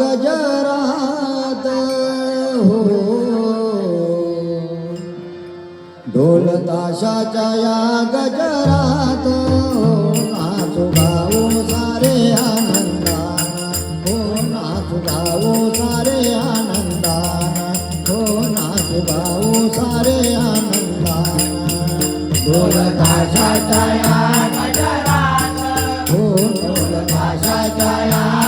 गजरात हो. ढोल ताशाच्या या गजरात हो. नाचू गाऊ सारे आनंदान. हो नाचू गाऊ सारे आनंदा हो नाचू गाऊ सारे आनंदान. ढोल ताशाच्या या गजरात हो. ढोल ताशाच्या या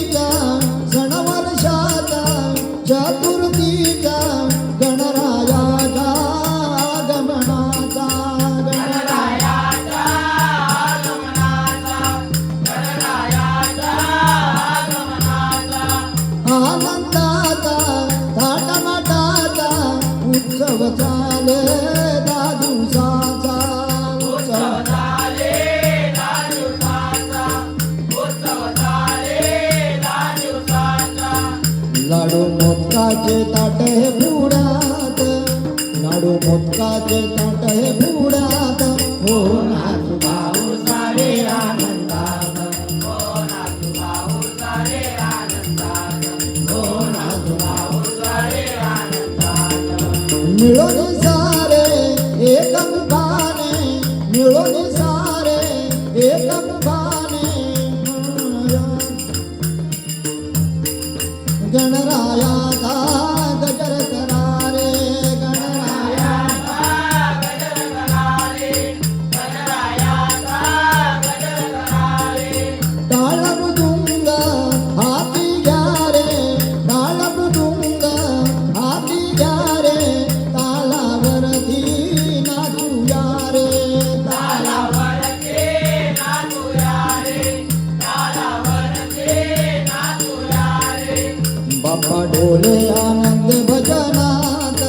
उत्सव चाले दहा दिवसाचा उत्सव लाडू मोदकाचे ताट हे लाडू मोदकाचे ताट हे फुड्यात हो नाचू गाऊ आनंदात ढोले आनंद भजनात.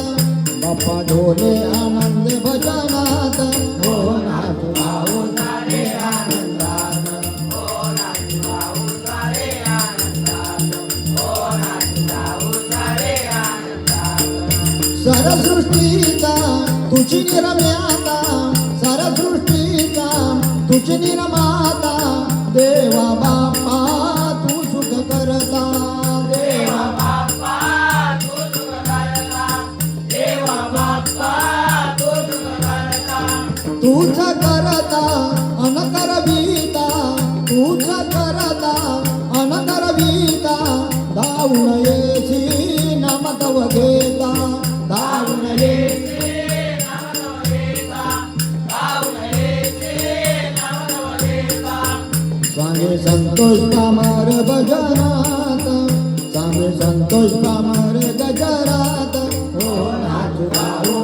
बाप्पा ढोले आनंद भजनात. हो नाचू गाऊ सारे आनंदात. हो नाचू गाऊ सारे आनंदात हो सारे आनंदात सरसृष्टीचा तुझी निर्म्याता सरसृष्टीचा तुझी निर्माता. देवा बाप्पा तुझ करता अनकर अनकरविता तुझ करता अनकरविता धावून येची नामतव घेता धावून येची स्वामी संतोष पामार भजनात स्वामी संतोष पामार गजरात हो नाच गाऊ